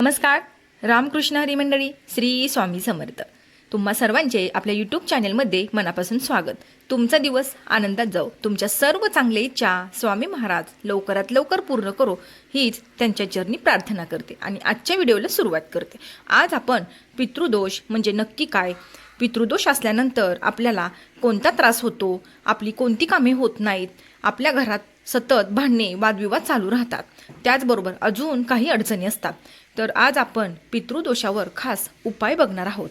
नमस्कार रामकृष्ण हरी मंडळी श्री स्वामी समर्थ. तुम्हा सर्वांचे आपल्या यूट्यूब चॅनेलमध्ये मनापासून स्वागत. तुमचा दिवस आनंदात जाऊ तुमच्या सर्व चांगल्या इच्छा स्वामी महाराज लवकरात लवकर पूर्ण करो हीच त्यांच्या चरणी प्रार्थना करते आणि आजच्या व्हिडिओला सुरुवात करते. आज आपण पितृदोष म्हणजे नक्की काय? पितृदोष असल्यानंतर आपल्याला कोणता त्रास होतो? आपली कोणती कामे होत नाहीत? आपल्या घरात सतत भांडणे वादविवाद चालू राहतात. त्याचबरोबर अजून काही अडचणी असतात. तर आज आपण पितृदोषावर खास उपाय बघणार आहोत.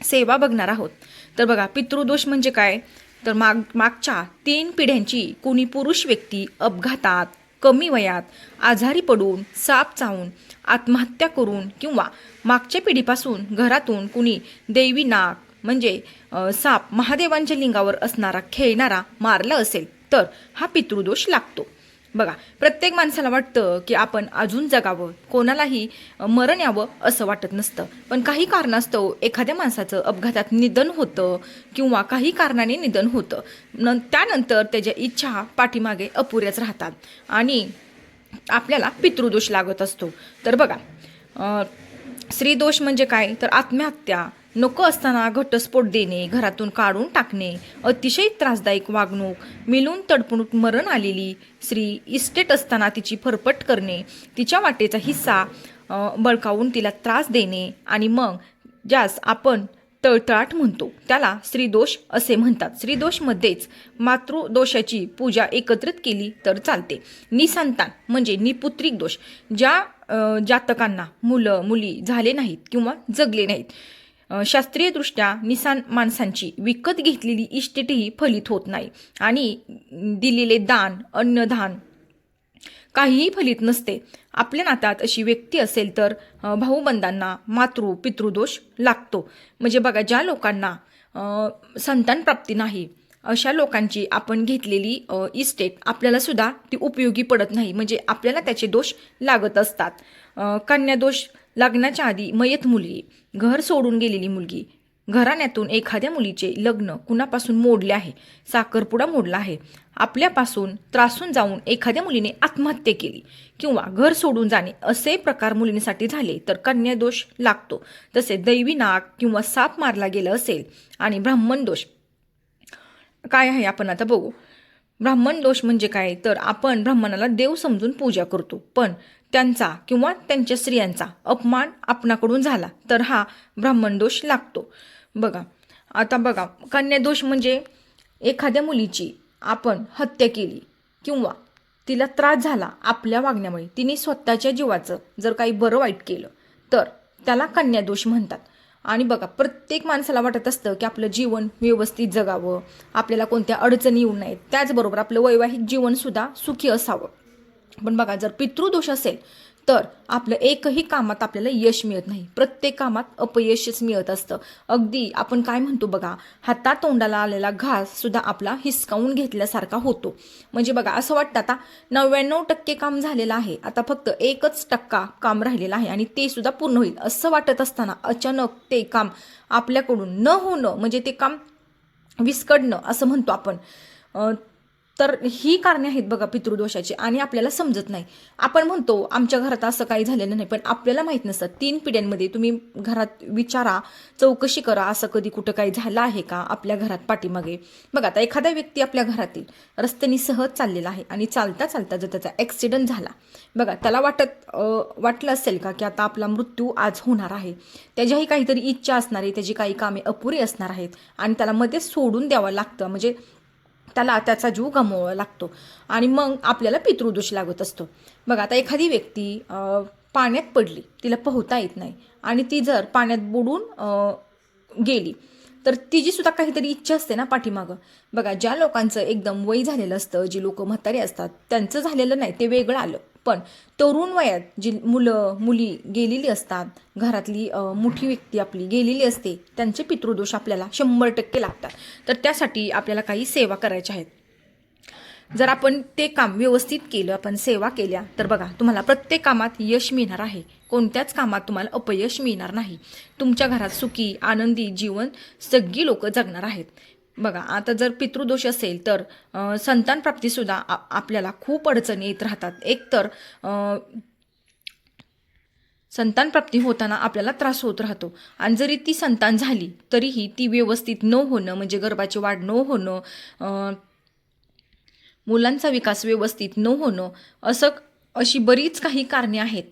सेवा बघणार आहोत. तर बघा पितृदोष म्हणजे काय? तर माग मागच्या तीन पिढ्यांची कुणी पुरुष व्यक्ती अपघातात कमी वयात आजारी पडून साप चावून आत्महत्या करून किंवा मागच्या पिढीपासून घरातून कुणी देवी नाक म्हणजे साप महादेवांच्या लिंगावर असणारा खेळणारा मारला असेल तर हा पितृदोष लागतो. बघा प्रत्येक माणसाला वाटतं की आपण अजून जगावं कोणालाही मरण यावं असं वाटत नसतं. पण काही कारणास्तव एखाद्या माणसाचं अपघातात निधन होतं किंवा काही कारणाने निधन होतं. न त्यानंतर त्याच्या इच्छा पाठीमागे अपुऱ्याच राहतात आणि आपल्याला पितृदोष लागत असतो. तर बघा स्त्रीदोष म्हणजे काय? तर आत्महत्या नको असताना घटस्फोट देणे घरातून काढून टाकणे अतिशय त्रासदायक वागणूक मिलून तडपणूक मरण आलेली स्त्री इस्टेट असताना तिची फरफट करणे तिच्या वाटेचा हिस्सा बळकावून तिला त्रास देणे आणि मग ज्यास आपण तळतळाट म्हणतो त्याला स्त्रीदोष असे म्हणतात. स्त्रीदोषमध्येच मातृदोषाची पूजा एकत्रित केली तर चालते. निसंतान म्हणजे निपुत्रिक दोष ज्या जातकांना मुलं मुली झाले नाहीत किंवा जगले नाहीत. शास्त्रीयदृष्ट्या निसान माणसांची विकत घेतलेली इष्टेटही फलित होत नाही. आणि दिलेले दान अन्नदान काहीही फलित नसते. आपल्या नात्यात अशी व्यक्ती असेल तर भाऊबंधांना मातृ पितृदोष लागतो. म्हणजे बघा ज्या लोकांना संतान प्राप्ती नाही अशा लोकांची आपण घेतलेली इस्टेट आपल्याला सुद्धा ती उपयोगी पडत नाही. म्हणजे आपल्याला त्याचे दोष लागत असतात. कन्यादोष लग्नाच्या आधी मयत मुलगी घर सोडून गेलेली मुलगी. घराण्यातून एखाद्या मुलीचे लग्न कुणापासून मोडले आहे? साखरपुडा मोडला आहे. आपल्यापासून त्रासून जाऊन एखाद्या मुलीने आत्महत्या केली किंवा घर सोडून जाणे असे प्रकार मुलींसाठी झाले तर कन्यादोष लागतो. तसे दैवी नाग किंवा साप मारला गेला असेल आणि ब्राह्मण दोष. काय आहे? आपण आता बघू. ब्राह्मण दोष म्हणजे काय? तर आपण ब्राह्मणाला देव समजून पूजा करतो. पण त्यांचा किंवा त्यांच्या स्त्रियांचा अपमान आपणाकडून झाला तर हा ब्राह्मण दोष लागतो. बघा आता बघा कन्यादोष म्हणजे एखाद्या मुलीची आपण हत्या केली किंवा तिला त्रास झाला आपल्या वागण्यामुळे तिने स्वतःच्या जीवाचं जर काही बरं वाईट केलं तर त्याला कन्यादोष म्हणतात. आणि बघा प्रत्येक माणसाला वाटत असतं की आपलं जीवन व्यवस्थित जगावं आपल्याला कोणत्या अडचणी येऊ नयेत. त्याचबरोबर आपलं वैवाहिक जीवनसुद्धा सुखी असावं. पण बघा जर पितृदोष असेल तर आपलं एकही कामात आपल्याला यश मिळत नाही. प्रत्येक कामात अपयशच मिळत असतं. अगदी आपण काय म्हणतो बघा हातात तोंडाला आलेला घास सुद्धा आपला हिसकावून घेतल्यासारखा होतो. म्हणजे बघा असं वाटतं आता नव्याण्णव टक्के काम झालेलं आहे. आता फक्त एकच टक्का काम राहिलेलं आहे आणि ते सुद्धा पूर्ण होईल. असं वाटत असताना अचानक ते काम आपल्याकडून न होणं म्हणजे ते काम विस्कडणं असं म्हणतो आपण. तर ही कारणे आहेत बघा पितृदोषाची आणि आपल्याला समजत नाही. आपण म्हणतो आमच्या घरात असं काही झालेलं नाही पण आपल्याला माहीत नसतं. तीन पिढ्यांमध्ये तुम्ही घरात विचारा चौकशी करा असं कधी कुठं काही झालं आहे का आपल्या घरात पाठीमागे? बघा आता एखादा व्यक्ती आपल्या घरातील रस्त्याने सहज चाललेला आहे आणि चालता चालता जर त्याचा ॲक्सिडेंट झाला बघा त्याला वाटत वाटलं असेल का की आता आपला मृत्यू आज होणार आहे? त्याच्याही काहीतरी इच्छा असणार आहे त्याची काही कामे अपुरी असणार आहेत आणि त्याला मध्येच सोडून द्यावं लागतं. म्हणजे त्याला त्याचा जीव गमवावा लागतो. आणि मग आपल्याला पितृदोष लागत असतो. बघा आता एखादी व्यक्ती पाण्यात पडली तिला पोहता येत नाही आणि ती जर पाण्यात बुडून गेली तर तिची सुद्धा काहीतरी इच्छा असते ना पाठीमागं. बघा ज्या लोकांचं एकदम वय झालेलं असतं जी लोक म्हातारी असतात त्यांचं झालेलं नाही ते वेगळं आलं. पण तरुण वयात जी मुलं मुली गेलेली असतात घरातली मोठी व्यक्ती आपली गेलेली असते त्यांचे पितृदोष आपल्याला शंभर टक्के लागतात. तर त्यासाठी आपल्याला काही सेवा करायच्या आहेत. जर आपण ते काम व्यवस्थित केलं आपण सेवा केल्या तर बघा तुम्हाला प्रत्येक कामात यश मिळणार आहे. कोणत्याच कामात तुम्हाला अपयश मिळणार नाही. तुमच्या घरात सुखी आनंदी जीवन सगळी लोक जगणार आहेत. बघा आता जर पितृदोष असेल तर संतान प्राप्तीसुद्धा आपल्याला खूप अडचणी येत राहतात. एकतर संतान प्राप्ती होताना आपल्याला त्रास होत राहतो. आणि जरी ती संतान झाली तरीही ती व्यवस्थित न होणं म्हणजे गर्भाची वाढ न होणं मुलांचा विकास व्यवस्थित न होणं असं अशी बरीच काही कारणे आहेत.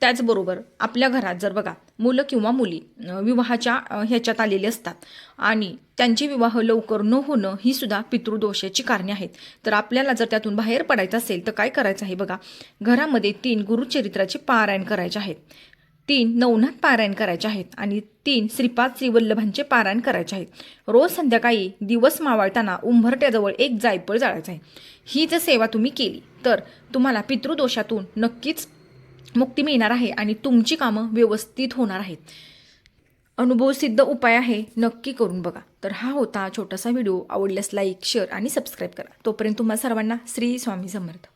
त्याचबरोबर आपल्या घरात जर बघा मुलं किंवा मुली विवाहाच्या ह्याच्यात आलेले असतात. आणि त्यांचे विवाह लवकर न होणं ही सुद्धा पितृदोषाची कारणे आहेत. तर आपल्याला जर त्यातून बाहेर पडायचं असेल तर काय करायचं आहे बघा? घरामध्ये तीन गुरुचरित्राचे पारायण करायचे आहेत. तीन नवनाथ पारायण करायचे आहेत आणि तीन श्रीपाद श्रीवल्लभांचे पारायण करायचे आहेत. रोज संध्याकाळी दिवस मावळताना उंबरट्याजवळ एक जायफळ जाळायचं आहे. ही जर सेवा तुम्ही केली तर तुम्हाला पितृदोषातून नक्कीच मुक्ती मिळणार आहे आणि तुमची कामं व्यवस्थित होणार आहेत. अनुभवसिद्ध उपाय आहे नक्की करून बघा. तर हा होता छोटासा व्हिडिओ. आवडल्यास लाईक शेअर आणि सबस्क्राईब करा. तोपर्यंत तुम्हा सर्वांना श्री स्वामी समर्थ.